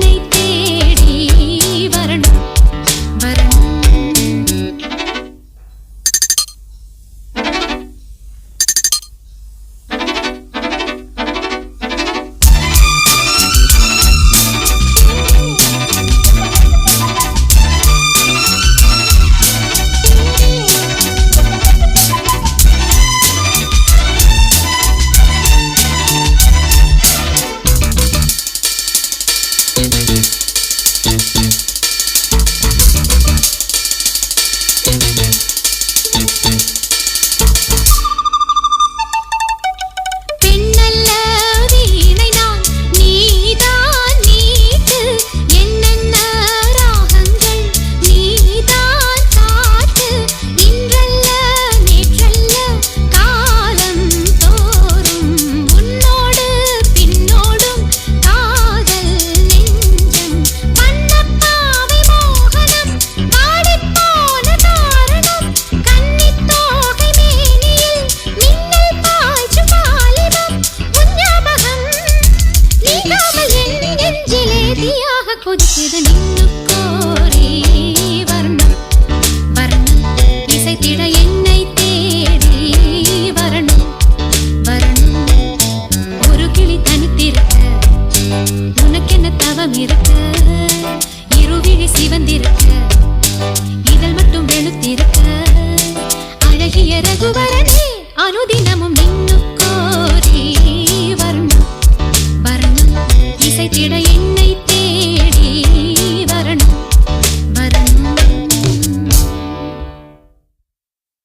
你的。சிவந்திருக்கு இருவிழி சிவந்திருக்கு இதழ் மட்டும் வெளுத்திருக்கு அழகிய ரகுவரனே அனுதினமும் நின்னு கோரி வர்ணம். வர்ணம். இசை இசைத்திட